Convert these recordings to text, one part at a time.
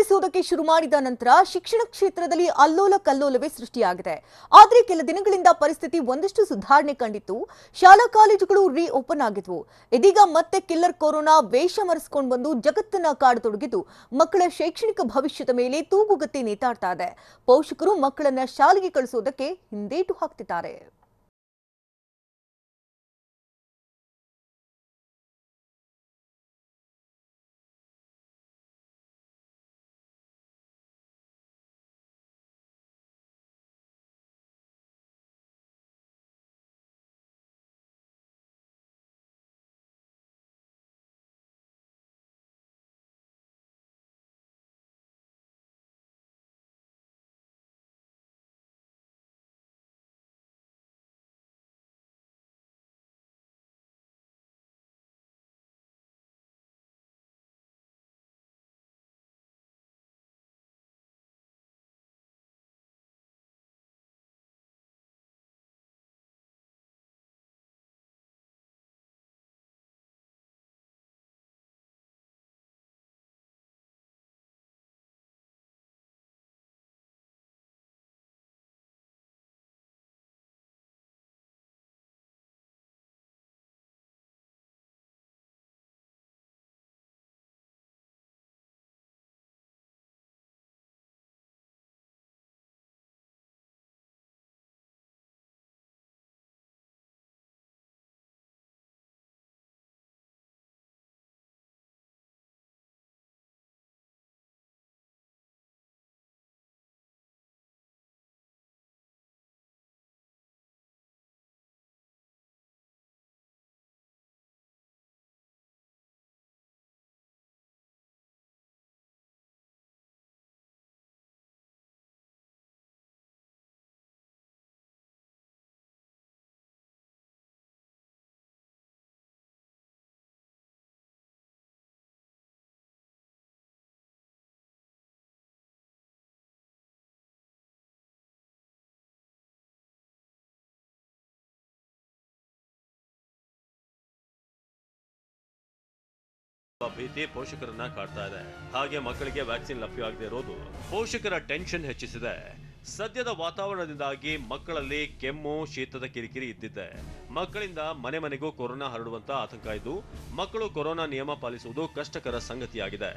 ಪಾಲಿಸುವುದಕ್ಕೆ ಶುರು ಮಾಡಿದ ನಂತರ ಶಿಕ್ಷಣ ಕ್ಷೇತ್ರದಲ್ಲಿ ಅಲ್ಲೋಲ ಕಲ್ಲೋಲವೇ ಸೃಷ್ಟಿಯಾಗಿದೆ. ಆದರೆ ಕೆಲ ದಿನಗಳಿಂದ ಪರಿಸ್ಥಿತಿ ಒಂದಷ್ಟು ಸುಧಾರಣೆ ಕಂಡಿತ್ತು. ಶಾಲಾ ಕಾಲೇಜುಗಳು ರೀ ಓಪನ್ ಆಗಿದ್ವು. ಇದೀಗ ಮತ್ತೆ ಕಿಲ್ಲರ್ ಕೊರೋನಾ ವೇಷ ಮರೆಸಿಕೊಂಡು ಬಂದು ಜಗತ್ತನ್ನ ಕಾಡತೊಡಗಿದ್ದು, ಮಕ್ಕಳ ಶೈಕ್ಷಣಿಕ ಭವಿಷ್ಯದ ಮೇಲೆ ತೂಗುಗತ್ತಿ ನೇತಾಡ್ತಾ ಇದೆ. ಪೋಷಕರು ಮಕ್ಕಳನ್ನ ಶಾಲೆಗೆ ಕಳಿಸುವುದಕ್ಕೆ ಹಿಂದೇಟು ಹಾಕ್ತಿದ್ದಾರೆ. ಭೀತಿ ಪೋಷಕರನ್ನ ಕಾಡ್ತಾ ಇದೆ. ಹಾಗೆ ಮಕ್ಕಳಿಗೆ ವ್ಯಾಕ್ಸಿನ್ ಲಭ್ಯವಾಗದೇ ಇರೋದು ಪೋಷಕರ ಟೆನ್ಷನ್ ಹೆಚ್ಚಿಸಿದೆ. ಸದ್ಯದ ವಾತಾವರಣದಿಂದಾಗಿ ಮಕ್ಕಳಲ್ಲಿ ಕೆಮ್ಮು, ಶೀತದ ಕಿರಿಕಿರಿ ಇದ್ದಿದ್ದೆ ಮಕ್ಕಳಿಂದ ಮನೆ ಮನೆಗೂ ಕೊರೋನಾ ಹರಡುವಂತ ಆತಂಕ ಇದ್ದು, ಮಕ್ಕಳು ಕೊರೋನಾ ನಿಯಮ ಪಾಲಿಸುವುದು ಕಷ್ಟಕರ ಸಂಗತಿಯಾಗಿದೆ.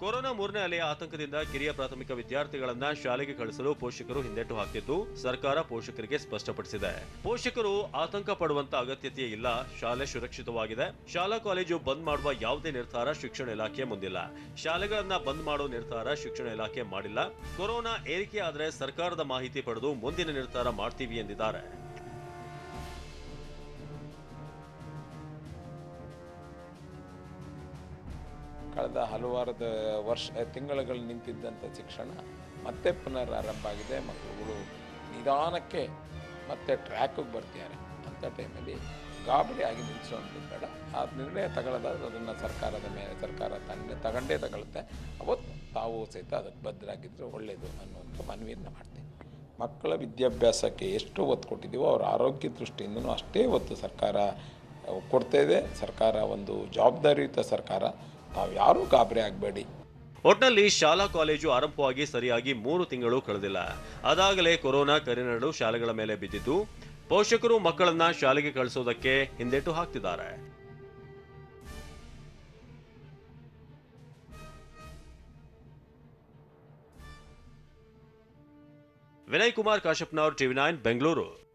ಕೊರೋನಾ ಮೂರನೇ ಅಲೆಯ ಆತಂಕದಿಂದ ಕಿರಿಯ ಪ್ರಾಥಮಿಕ ವಿದ್ಯಾರ್ಥಿಗಳನ್ನ ಶಾಲೆಗೆ ಕಳಿಸಲು ಪೋಷಕರು ಹಿಂದೆಟ್ಟು ಹಾಕ್ತಿದ್ದು ಸರ್ಕಾರ ಪೋಷಕರಿಗೆ ಸ್ಪಷ್ಟಪಡಿಸಿದೆ. ಪೋಷಕರು ಆತಂಕ ಪಡುವಂತ ಅಗತ್ಯತೆ ಇಲ್ಲ, ಶಾಲೆ ಸುರಕ್ಷಿತವಾಗಿದೆ. ಶಾಲಾ ಕಾಲೇಜು ಬಂದ್ ಮಾಡುವ ಯಾವುದೇ ನಿರ್ಧಾರ ಶಿಕ್ಷಣ ಇಲಾಖೆ ಮುಂದಿಲ್ಲ. ಶಾಲೆಗಳನ್ನ ಬಂದ್ ಮಾಡೋ ನಿರ್ಧಾರ ಶಿಕ್ಷಣ ಇಲಾಖೆ ಮಾಡಿಲ್ಲ. ಕೊರೋನಾ ಏರಿಕೆ ಆದ್ರೆ ಸರ್ಕಾರದ ಮಾಹಿತಿ ಪಡೆದು ಮುಂದಿನ ನಿರ್ಧಾರ ಮಾಡ್ತೀವಿ ಎಂದಿದ್ದಾರೆ. ಕಳೆದ ಹಲವಾರು ವರ್ಷ, ತಿಂಗಳುಗಳು ನಿಂತಿದ್ದಂಥ ಶಿಕ್ಷಣ ಮತ್ತೆ ಪುನರಾರಂಭ ಆಗಿದೆ. ಮಕ್ಕಳುಗಳು ನಿಧಾನಕ್ಕೆ ಮತ್ತೆ ಟ್ರ್ಯಾಕಿಗೆ ಬರ್ತಿದ್ದಾರೆ. ಅಂಥ ಟೈಮಲ್ಲಿ ಗಾಬರಿ ಆಗಿ ನಿಲ್ಲಿಸುವಂಥದ್ದು ಬೇಡ. ಆ ನಿರ್ಣಯ ತಗೊಳ್ಳೋದಾದ್ರೆ ಅದನ್ನು ಸರ್ಕಾರದ ಮೇಲೆ, ಸರ್ಕಾರ ತನ್ನ ತಗೊಂಡೇ ತಗೊಳುತ್ತೆ. ಅವತ್ತು ತಾವು ಸಹಿತ ಅದಕ್ಕೆ ಬದ್ಧರಾಗಿದ್ದರೆ ಒಳ್ಳೆಯದು ಅನ್ನುವಂಥ ಮನವಿಯನ್ನು ಮಾಡ್ತೀನಿ ಮಕ್ಕಳ ವಿದ್ಯಾಭ್ಯಾಸಕ್ಕೆ ಎಷ್ಟು ಒತ್ತು ಕೊಟ್ಟಿದ್ದೀವೋ ಅವರ ಆರೋಗ್ಯ ದೃಷ್ಟಿಯಿಂದನೂ ಅಷ್ಟೇ ಒತ್ತು ಸರ್ಕಾರ, ಕೊಡ್ತಾ ಇದೆ. ಸರ್ಕಾರ ಒಂದು ಜವಾಬ್ದಾರಿಯುತ ಸರ್ಕಾರ. ತಾವು ಯಾರೂ ಗಾಬರಿ ಆಗಬೇಡಿ. ಒಟ್ನಲ್ಲಿ ಶಾಲಾ ಕಾಲೇಜು ಆರಂಭವಾಗಿ ಸರಿಯಾಗಿ ಮೂರು ತಿಂಗಳು ಕಳೆದಿಲ್ಲ. ಅದಾಗಲೇ ಕೊರೋನಾ ಕರಿನಡು ಶಾಲೆಗಳ ಮೇಲೆ ಬಿದ್ದಿದ್ದು, ಪೋಷಕರು ಮಕ್ಕಳನ್ನ ಶಾಲೆಗೆ ಕಳಿಸೋದಕ್ಕೆ ಹಿಂದೇಟು ಹಾಕ್ತಿದ್ದಾರೆ. Vinay Kumar Kashappanavar TV nine, Bengaluru.